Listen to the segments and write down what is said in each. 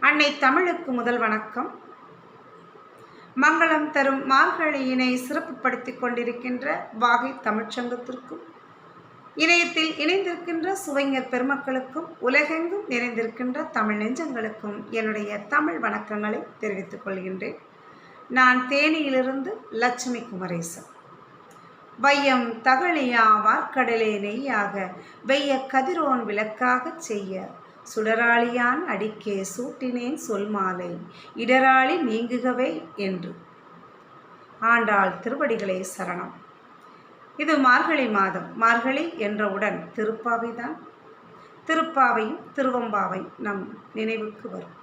அன்னை தமிழுக்கு முதல் வணக்கம். மங்களம் தரும் மார்கழியினை சிறப்புப்படுத்திக் கொண்டிருக்கின்ற வாகை தமிழ்ச்சங்கத்திற்கும் இணையத்தில் இணைந்திருக்கின்ற சுவைஞர் பெருமக்களுக்கும் உலகெங்கும் நிறைந்திருக்கின்ற தமிழ் நெஞ்சங்களுக்கும் என்னுடைய தமிழ் வணக்கங்களை தெரிவித்துக் கொள்கின்றேன். நான் தேனியிலிருந்து லட்சுமி குமரேசன். வையம் தகழியா வார்க்கடலே நெய்யாக வெய்ய கதிரோன் விளக்காகச் செய்ய சுடராளியான் அடிக்கே சூட்டினேன் சொல் மாலை இடராளி நீங்குகவே என்று. ஆண்டாள் திருவடிகளே சரணம். இது மார்கழி மாதம். மார்கழி என்றவுடன் திருப்பாவை தான். திருப்பாவையும் திருவம்பாவை நம் நினைவுக்கு வரும்.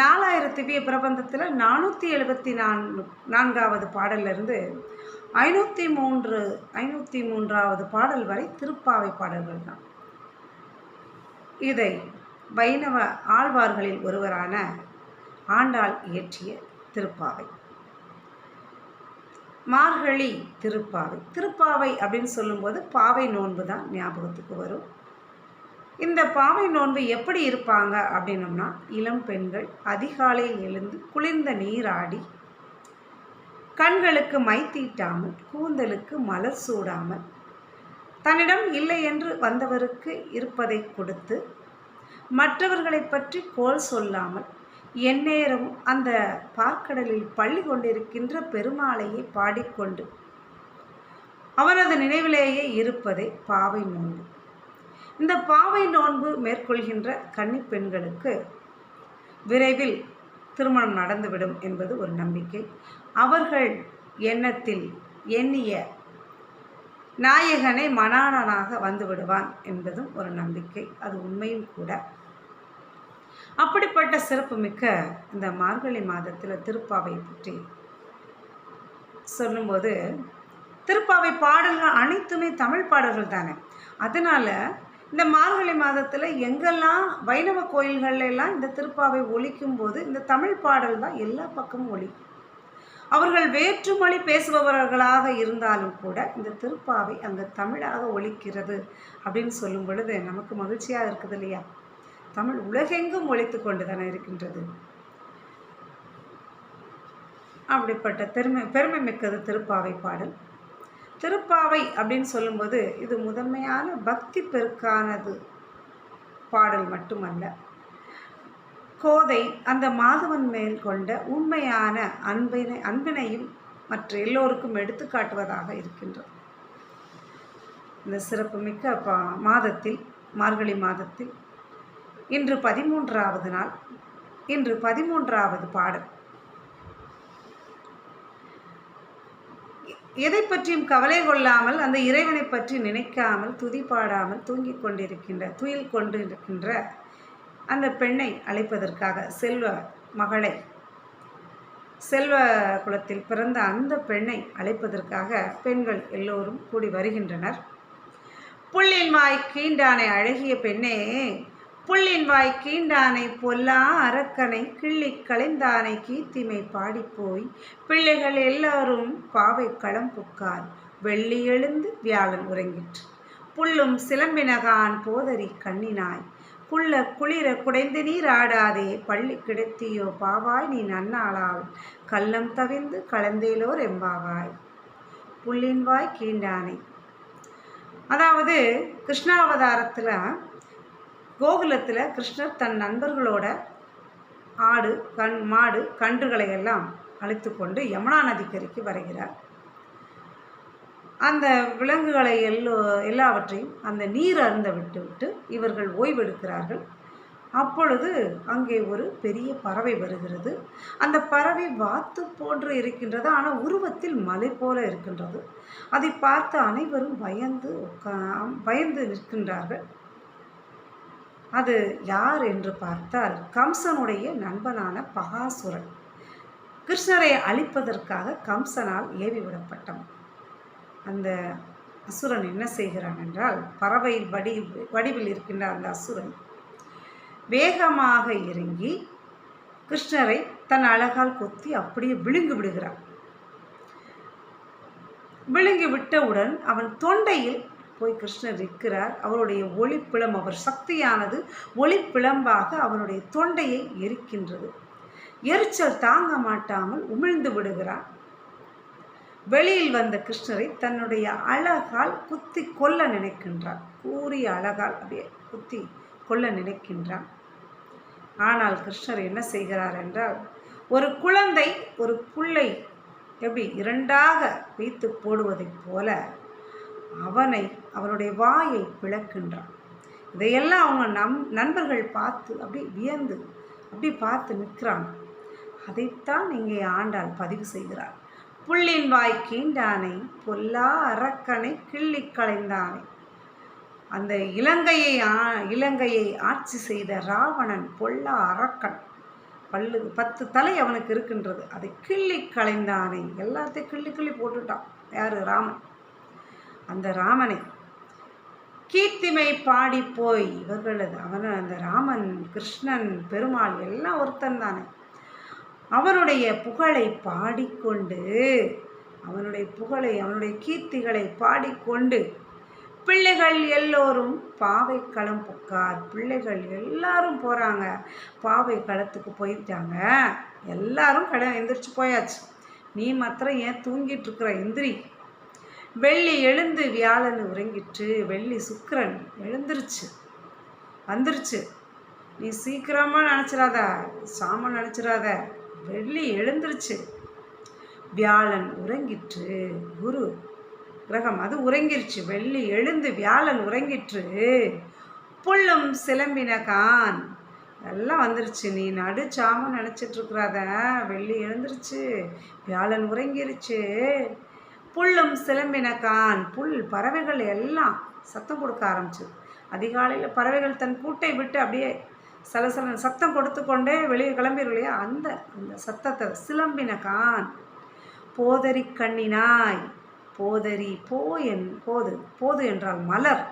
நாலாயிரம் திவ்ய பிரபந்தத்தில் நானூற்றி எழுபத்தி நான்கு நான்காவது பாடலிருந்து ஐநூற்றி மூன்று ஐநூற்றி மூன்றாவது பாடல் வரை திருப்பாவை பாடல்கள் தான். இதை வைணவ ஆழ்வார்களில் ஒருவரான ஆண்டாள் இயற்றிய திருப்பாவை. மார்கழி திருப்பாவை. திருப்பாவை அப்படின்னு சொல்லும்போது பாவை நோன்பு தான் ஞாபகத்துக்கு வரும். இந்த பாவை நோன்பு எப்படி இருப்பாங்க அப்படின்னோம்னா இளம் பெண்கள் அதிகாலையில் எழுந்து குளிர்ந்த நீராடி கண்களுக்கு மை தீட்டாமல் கூந்தலுக்கு மலர் சூடாமல் தன்னிடம் இல்லை என்று வந்தவருக்கு இருப்பதை கொடுத்து மற்றவர்களை பற்றி கோல் சொல்லாமல் எந்நேரமும் அந்த பார்க்கடலில் பள்ளி கொண்டிருக்கின்ற பெருமாளையை பாடிக்கொண்டு அவரது நினைவிலேயே இருப்பதே பாவை நோன்பு. இந்த பாவை நோன்பு மேற்கொள்கின்ற கன்னி பெண்களுக்கு விரைவில் திருமணம் நடந்துவிடும் என்பது ஒரு நம்பிக்கை. அவர்கள் எண்ணத்தில் எண்ணிய நாயகனை மனானனாக வந்து விடுவான் என்பதும் ஒரு நம்பிக்கை. அது உண்மையும் கூட. அப்படிப்பட்ட சிறப்புமிக்க இந்த மார்கழி மாதத்தில் திருப்பாவை பற்றி சொல்லும்போது திருப்பாவை பாடல்கள் அனைத்துமே தமிழ் பாடல்கள் தானே. அதனால் இந்த மார்கழி மாதத்தில் எங்கெல்லாம் வைணவ கோயில்கள்ல எல்லாம் இந்த திருப்பாவை ஒழிக்கும் போது இந்த தமிழ் பாடல் தான் எல்லா பக்கமும் ஒழிக்கும் அவர்கள் வேற்றுமொழி பேசுபவர்களாக இருந்தாலும் கூட இந்த திருப்பாவை அங்கே தமிழாக ஒழிக்கிறது அப்படின்னு சொல்லும் பொழுது நமக்கு மகிழ்ச்சியாக இருக்குது இல்லையா? தமிழ் உலகெங்கும் ஒழித்து கொண்டு தானே இருக்கின்றது. அப்படிப்பட்ட பெருமை பெருமை மிக்கது திருப்பாவை பாடல். திருப்பாவை அப்படின்னு சொல்லும்போது இது முதன்மையான பக்தி பெருக்கானது பாடல் மட்டுமல்ல. கோதை அந்த மாதவன் மேல் கொண்ட உண்மையான அன்பினை அன்பினையும் மற்ற எல்லோருக்கும் எடுத்துக்காட்டுவதாக இருக்கின்றது. இந்த சிறப்புமிக்க பா மாதத்தில் மார்கழி மாதத்தில் இன்று பதிமூன்றாவது நாள் இன்று பதிமூன்றாவது பாடல். எதை பற்றியும் கவலை கொள்ளாமல் அந்த இறைவனை பற்றி நினைக்காமல் துதி பாடாமல் தூங்கிக் கொண்டிருக்கின்ற துயில் கொண்டு இருக்கின்ற அந்த பெண்ணை அழைப்பதற்காக செல்வ மகளை செல்வ குலத்தில் பிறந்த அந்த பெண்ணை அழைப்பதற்காக பெண்கள் எல்லோரும் கூடி வருகின்றனர். புள்ளின் வாய் கீண்டானை அழகிய பெண்ணே புள்ளின் வாய் கீண்டானை பொல்லா அரக்கனை கிள்ளி களைந்தானை கீர்த்திமை பாடிப்போய் பிள்ளைகள் எல்லாரும் பாவை களம் புக்கார் வெள்ளி எழுந்து வியாழன் உறங்கிற்று. புல்லும் சிலம்பினகான் போதரி கண்ணினாய் குள்ள குளிர குடைந்து நீர் ஆடாதே. பள்ளி கிடத்தியோ பாவாய் நீ நன்னாளால். கள்ளம் தவிந்து கலந்தேலோர் எம்பாவாய். புள்ளின் வாய் கீண்டானை. அதாவது கிருஷ்ணாவதாரத்தில் கோகுலத்தில் கிருஷ்ணர் தன் நண்பர்களோட ஆடு கண் மாடு கன்றுகளை எல்லாம் அழித்து கொண்டு யமுனா நதிக்கரைக்கு வருகிறார். அந்த விலங்குகளை எல்லோ எல்லாவற்றையும் அந்த நீர் அருந்த விட்டு விட்டு இவர்கள் ஓய்வெடுக்கிறார்கள். அப்பொழுது அங்கே ஒரு பெரிய பறவை வருகிறது. அந்த பறவை வாத்து போன்று இருக்கின்றது. ஆனால் உருவத்தில் மலை போல இருக்கின்றது. அதை பார்த்து அனைவரும் பயந்து உட்கா பயந்து நிற்கின்றார்கள். அது யார் என்று பார்த்தால் கம்சனுடைய நண்பனான பகாசுரன். கிருஷ்ணரை அழிப்பதற்காக கம்சனால் ஏவிவிடப்பட்டவன். அந்த அசுரன் என்ன செய்கிறான் என்றால் பறவை வடி வடிவில் இருக்கின்ற அந்த அசுரன் வேகமாக இறங்கி கிருஷ்ணரை தன் அழகால் கொத்தி அப்படியே விழுங்கி விடுகிறான். விழுங்கி விட்டவுடன் அவன் தொண்டையில் போய் கிருஷ்ணர் இருக்கிறார் அவருடைய ஒளிப்பிளம் அவர் சக்தியானது ஒளிப்பிளம்பாக அவனுடைய தொண்டையை எரிக்கின்றது. எரிச்சல் தாங்க மாட்டாமல் உமிழ்ந்து விடுகிறான். வெளியில் வந்த கிருஷ்ணரை தன்னுடைய அழகால் குத்தி கொல்ல நினைக்கின்றார் கூறிய அழகால் அப்படியே குத்தி கொல்ல நினைக்கின்றான். ஆனால் கிருஷ்ணர் என்ன செய்கிறார் என்றால் ஒரு குழந்தை ஒரு புள்ளை எப்படி இரண்டாக வைத்து போடுவதைப் போல அவனை அவனுடைய வாயை பிளக்கின்றான். இதையெல்லாம் அவங்க நம் நண்பர்கள் பார்த்து அப்படி வியந்து அப்படி பார்த்து நிற்கிறாங்க. அதைத்தான் இங்கே ஆண்டாள் பதிவு செய்கிறார். புள்ளின் வாய்க்கீண்டானை பொல்லா அரக்கனை கிள்ளி களைந்தானே. அந்த இலங்கையை ஆ இலங்கையை ஆட்சி செய்த ராவணன் பொல்லா அரக்கன். பல்லு பத்து தலை அவனுக்கு இருக்கின்றது. அதை கிள்ளி களைந்தானே. எல்லாத்தையும் கிள்ளி கிள்ளி போட்டுட்டான். யார்? ராமன். அந்த ராமனை கீர்த்திமை பாடி போய் இவர்களது அவன் அந்த ராமன் கிருஷ்ணன் பெருமாள் எல்லாம் ஒருத்தன் தானே. அவனுடைய புகழை பாடிக்கொண்டு அவனுடைய புகழை அவனுடைய கீர்த்திகளை பாடிக்கொண்டு பிள்ளைகள் எல்லோரும் பாவை களம் புக்கார். பிள்ளைகள் எல்லாரும் போகிறாங்க பாவை களத்துக்கு போயிட்டாங்க. எல்லாரும் கடை எந்திரிச்சு போயாச்சு. நீ மாத்திரம் ஏன் தூங்கிட்டு இருக்கிற எந்திரி வெள்ளி எழுந்து வியாழன் உறங்கிட்டு வெள்ளி சுக்கரன் எழுந்துருச்சு. வந்துருச்சு. நீ சீக்கிரமாக நினச்சிடாத சாம நினச்சிடாத வெள்ளி எழுந்துருச்சு. வியாழன் உறங்கிற்று குரு கிரகம் அது உறங்கிருச்சு. வெள்ளி எழுந்து வியாழன் உறங்கிற்று. புல்லும் சிலம்பின கான். எல்லாம் வந்துருச்சு. நீ நடுச்சாம நினச்சிட்ருக்குறாத வெள்ளி எழுந்துருச்சு. வியாழன் உறங்கிருச்சு. புல்லும் சிலம்பின கான். புல் பறவைகள் எல்லாம் சத்தம் கொடுக்க ஆரம்பிச்சது. அதிகாலையில் பறவைகள் தன் கூட்டை விட்டு அப்படியே சலசல சத்தம் கொடுத்து கொண்டே வெளியே கிளம்பிடும் இல்லையா? அந்த அந்த சத்தத்தை சிலம்பின கான். போதரி கண்ணினாய் போதரி போ என் போது போது என்றால் மலர்.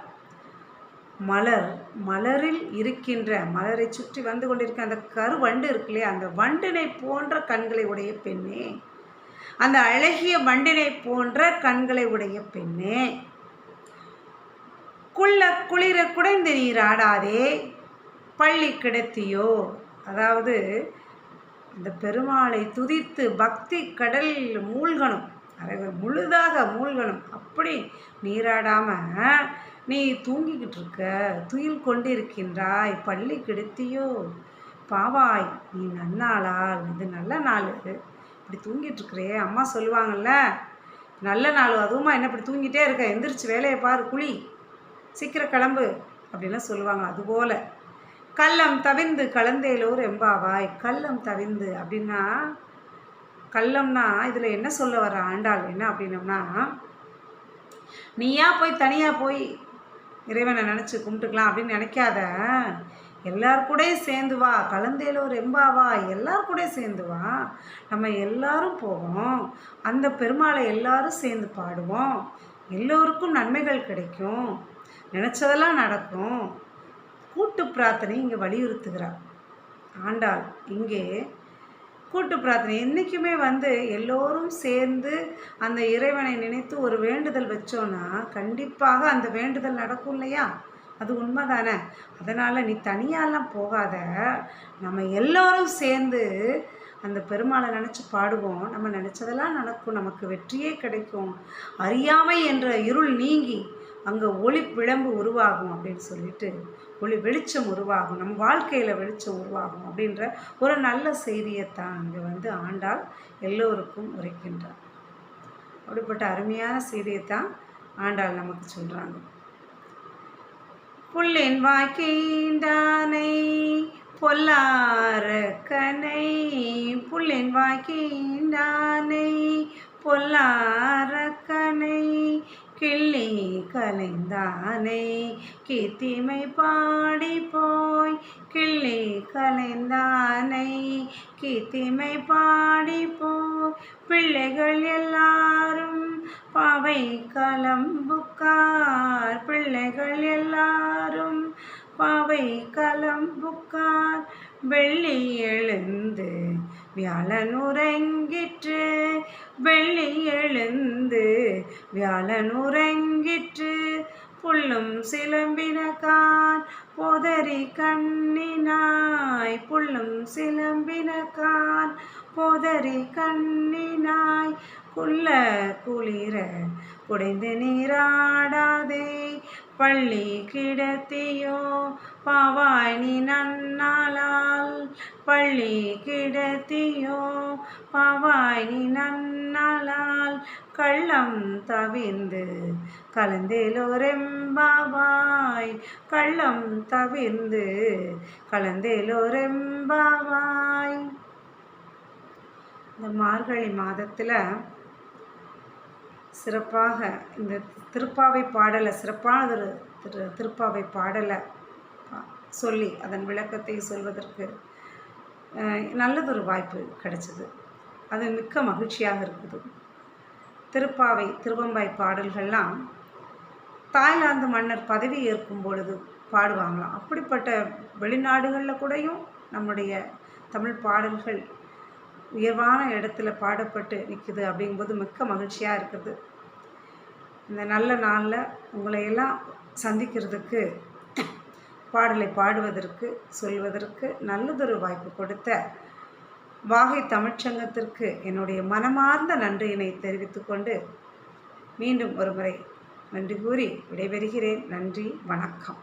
மலர் மலரில் இருக்கின்ற மலரை சுற்றி வந்து கொண்டிருக்க அந்த கருவண்டு இருக்கு இல்லையா? அந்த வண்டினை போன்ற கண்களை உடைய பெண்ணே. அந்த அழகிய வண்டினை போன்ற கண்களை உடைய பெண்ணே. குள்ள குளிர குடைந்து நீர் ஆடாதே பள்ளி கிடத்தியோ? அதாவது இந்த பெருமாளை துதித்து பக்தி கடலில் மூழ்கணும். அரைவர் முழுதாக மூழ்கணும். அப்படி நீராடாமல் நீ தூங்கிக்கிட்டு இருக்க துயில் கொண்டிருக்கின்றாய் பள்ளி கெடுத்தியோ? பாவாய் நீ நன்னாளால் இது நல்ல நாள். இப்படி தூங்கிட்டு இருக்கிறே அம்மா சொல்லுவாங்கல்ல நல்ல நாள் அதுவுமா என்ன இப்படி தூங்கிட்டே இருக்க எந்திரிச்சு வேலையை பாரு குழி சீக்கிரம் கிளம்பு அப்படின்லாம் சொல்லுவாங்க அதுபோல். கள்ளம் தவிந்து கலந்தேலோர் எம்பாவாய். கள்ளம் தவிந்து அப்படின்னா கள்ளம்னா இதில் என்ன சொல்ல வர ஆண்டாள் என்ன அப்படின்னம்னா நீயா போய் தனியாக போய் இறைவனை நினச்சி கும்பிட்டுக்கலாம் அப்படின்னு நினைக்காத. எல்லார் கூடயும் சேர்ந்து வா. கலந்தேலோ ரெம்பாவா எல்லார் கூட சேர்ந்து வா. நம்ம எல்லாரும் போவோம். அந்த பெருமாளை எல்லாரும் சேர்ந்து பாடுவோம். எல்லோருக்கும் நன்மைகள் கிடைக்கும். நினச்சதெல்லாம் நடக்கும். கூட்டு பிரார்த்தனை இங்கே வலியுறுத்துகிறார். ஆண்டாள் இங்கே கூட்டு பிரார்த்தனை. என்றைக்குமே வந்து எல்லோரும் சேர்ந்து அந்த இறைவனை நினைத்து ஒரு வேண்டுதல் வச்சோன்னா கண்டிப்பாக அந்த வேண்டுதல் நடக்கும் இல்லையா? அது உண்மை தானே அதனால் நீ தனியாலாம் போகாத. நம்ம எல்லோரும் சேர்ந்து அந்த பெருமாளை நினச்சி பாடுவோம். நம்ம நினச்சதெல்லாம் நடக்கும். நமக்கு வெற்றியே கிடைக்கும். அறியாமை என்ற இருள் நீங்கி அங்கே ஒளி பிழம்பு உருவாகும் அப்படின்னு சொல்லிட்டு ஒளி வெளிச்சம் உருவாகும். நம்ம வாழ்க்கையில் வெளிச்சம் உருவாகும் அப்படின்ற ஒரு நல்ல செய்தியைத்தான் அங்கே வந்து ஆண்டால் எல்லோருக்கும் உரைக்கின்றார். அப்படிப்பட்ட அருமையான செய்தியைத்தான் ஆண்டாள் நமக்கு சொல்கிறாங்க புல்லின் வாய்க்கின்றானை பொல்லார கனை புல்லின் வாய்க்கின்றானை பொல்லார கனை கிள்ளி கலைந்தானே கீர்த்திமை பாடி போய் கிள்ளி கலைந்தானை கீர்த்திமை பாடி போய் பிள்ளைகள் எல்லாரும் பாவை கலம்புக்கார். பிள்ளைகள் எல்லாரும் பாவை கலம்புக்கார். வெள்ளி எழுந்து வியாழன் உறங்கிற்று வெள்ளி எழுந்து வியாழன் உறங்கிற்று புல்லும் சிலம்பினகான் பொதறி கண்ணினாய். புல்லும் சிலம்பினகான் பொதறி கண்ணினாய். குள்ள குளிர குடைந்து நீராடாதே. பள்ளி கிடத்தியோ பவானி நீ நன்னாளால். பள்ளி கிடத்தியோ பவானி நீ நன்னாளால். கள்ளம் தவிர்ந்து கலந்தேலோரெம்பாவாய். கள்ளம் தவிர்ந்து கலந்தேலோரெம்பாவாய். இந்த மார்கழி மாதத்தில் சிறப்பாக இந்த திருப்பாவை பாடலை சிறப்பானதொரு திரு திருப்பாவை பாடலை சொல்லி அதன் விளக்கத்தை சொல்வதற்கு நல்லதொரு வாய்ப்பு கிடைச்சது. அது மிக்க மகிழ்ச்சியாக இருக்குது. திருப்பாவை திருவம்பாய் பாடல்கள்லாம் தாய்லாந்து மன்னர் பதவி ஏற்கும் பொழுது பாடுவாங்களாம். அப்படிப்பட்ட வெளிநாடுகளில் கூடயும் நம்முடைய தமிழ் பாடல்கள் உயர்வான இடத்துல பாடப்பட்டு நிற்குது அப்படிங்கும்போது மிக்க மகிழ்ச்சியாக இருக்குது. இந்த நல்ல நாளில் உங்களை எல்லாம் சந்திக்கிறதுக்கு பாடலை பாடுவதற்கு சொல்வதற்கு நல்லதொரு வாய்ப்பு கொடுத்த வாகை தமிழ்ச்சங்கத்திற்கு என்னுடைய மனமார்ந்த நன்றியினை தெரிவித்துக்கொண்டு மீண்டும் ஒருமுறை நன்றி கூறி விடைபெறுகிறேன். நன்றி வணக்கம்.